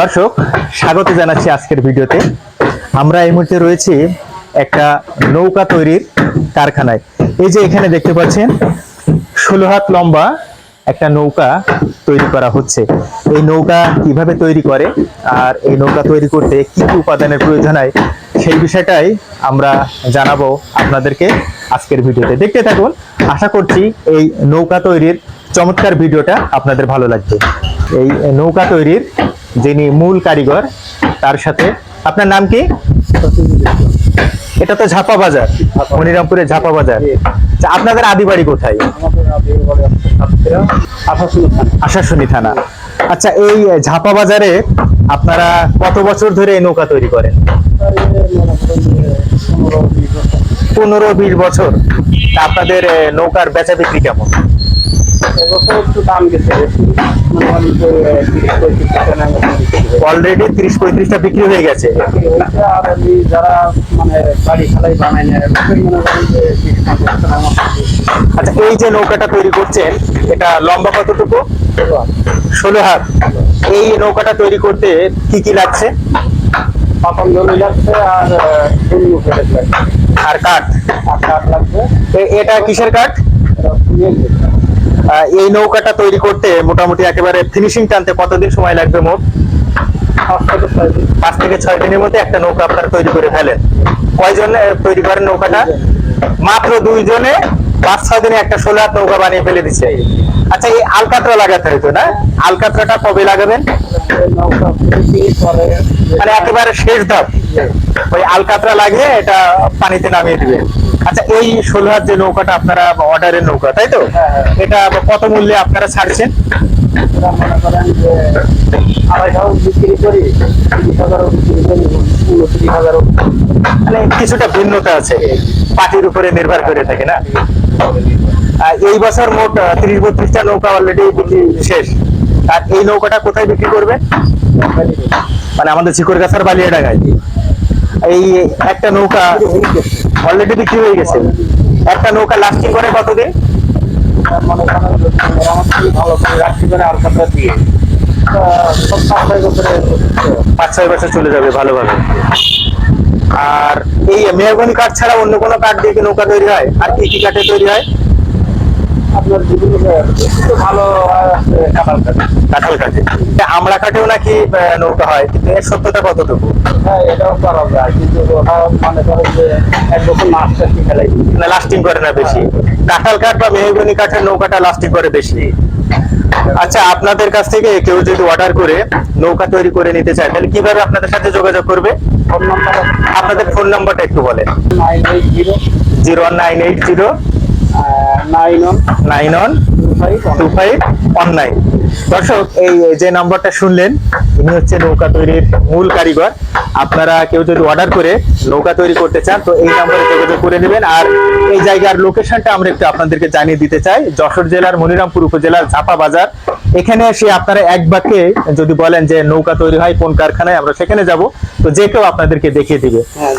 দর্শক, স্বাগত জানাচ্ছি আজকের ভিডিওতে। আমরা এই মুহূর্তে রয়েছি একটা নৌকা তৈরির কারখানায়। এই যে এখানে দেখতে পাচ্ছেন, ষোলো হাত লম্বা একটা নৌকা তৈরি করা হচ্ছে। এই নৌকা কীভাবে তৈরি করে আর এই নৌকা তৈরি করতে কি কি উপাদানের প্রয়োজন হয়, সেই বিষয়টাই আমরা জানাব আপনাদেরকে আজকের ভিডিওতে। দেখতে থাকুন, আশা করছি এই নৌকা তৈরির চমৎকার ভিডিওটা আপনাদের ভালো লাগবে। এই নৌকা তৈরির যিনি মূল কারিগর তার সাথে আপনার নাম কি? এটা তো ঝাপা বাজার মনিরামপুরের ঝাপা বাজার। আচ্ছা, আপনাদের আদি বাড়ি কোথায়? আশাশুনি থানা। আচ্ছা এই ঝাপা বাজারে আপনারা কত বছর ধরে এই নৌকা তৈরি করেন? পনেরো বিশ বছর। আপনাদের নৌকার বেচা বিক্রি কেমন? অলরেডি ত্রিশ পঁয়ত্রিশটা বিক্রি হয়ে গেছে। আর যারা মানে বাড়ি খেলাই বানায় না লোকের মনে করেন যে বিশ পঞ্চাশ টাকার মতো আচ্ছা এই যে নৌকাটা তৈরি করছেন এটা লম্বা কতটুকু? ষোলো হাত। এই নৌকাটা তৈরি করতে কি কি লাগছে? পতঞ্জলি লাগছে আর আর কাঠ? আর কাঠ লাগছে। এ- এটা কিসের কাঠ। এই নৌকাটা তৈরি করতে মোটামুটি একেবারে ফিনিশিং টানতে কতদিন সময় লাগবে মোট? পাঁচ থেকে ছয় দিনের মধ্যে একটা নৌকা আপনারা তৈরি করে ফেলেন। কয়জন তৈরি করেন নৌকাটা? মাত্র দুইজনে পাঁচ, ছয় দিনে একটা হাত নৌকা বানিয়ে ফেলে দিচ্ছে। আচ্ছা এই আলকাতরা লাগাতে হইতো না? আলকাতরাটা কবে লাগাবেন? মানে একেবারে শেষ ধাপ। ওই আলকাতরা লাগিয়ে এটা পানিতে নামিয়ে দিবে। আচ্ছা এই ষোলো যে নৌকাটা আপনারা অর্ডারের নৌকা তাই তো? হ্যাঁ, হ্যাঁ। এটা কত মূল্যে আপনারা ছাড়ছেন? মনে করেন যে আড়াইশো বিক্রি করি তিরিশ হাজারও বিক্রি করি উনত্রিশ হাজারও মানে কিছুটা ভিন্নতা আছে। পাটির উপরে নির্ভর করে থাকে না? এই বছর মোট ত্রিশ বত্রিশটা নৌকা অলরেডি বিক্রি শেষ। আর এই নৌকাটা কোথায় বিক্রি করবে মানে আমাদের চিকরগাছার বালিয়াডাঙ্গায়। এই একটা নৌকা অলরেডি বিক্রি হয়ে গেছে। একটা নৌকা লাস্টিং করে কতদিন? পাঁচ ছয় বছরে চলে যাবে ভালোভাবে। আর এই মেহগনি কাঠ ছাড়া অন্য কোনো কাঠ দিয়ে নৌকা তৈরি হয়? আর কি কি কাঠে তৈরি হয়? আপনার বিভিন্ন ভালো কাঁঠাল কাঠ কাঁঠাল কাঠে আমরা কাঠেও নাকি নৌকা হয় কিন্তু এর সত্যতা কতটুকু? হ্যাঁ এটাও করা যায় কিন্তু মনে করেন যে এক বছর মাছ খেলাই না লাস্টিং করে না বেশি। কাঁঠাল কাঠ বা মেহগনি কাঠের নৌকাটা লাস্টিং করে বেশি। আচ্ছা আপনাদের কাছ থেকে কেউ যদি অর্ডার করে নৌকা তৈরি করে নিতে চায় তাহলে কীভাবে আপনাদের সাথে যোগাযোগ করবে? ফোন নাম্বার আপনাদের ফোন নাম্বারটা একটু বলেন। Zero. Zero nine eight zero. Nine one five two five one nine. দর্শক এই যে নাম্বারটা শুনলেন ইনি হচ্ছে নৌকা তৈরির মূল কারিগর। আপনারা কেউ যদি অর্ডার করে নৌকা তৈরি করতে চান তো এই নাম্বারে যোগাযোগ করে নেবেন। আর এই জায়গার লোকেশনটা আমরা একটু আপনাদেরকে জানিয়ে দিতে চাই। যশোর জেলার মনিরামপুর উপজেলার ঝাপা বাজার। এখানে এসে আপনারা এক বাক্যে যদি বলেন যে নৌকা তৈরি হয় কোন কারখানায় আমরা সেখানে যাব। তো যে কেউ আপনাদেরকে দেখিয়ে দিবে। হ্যাঁ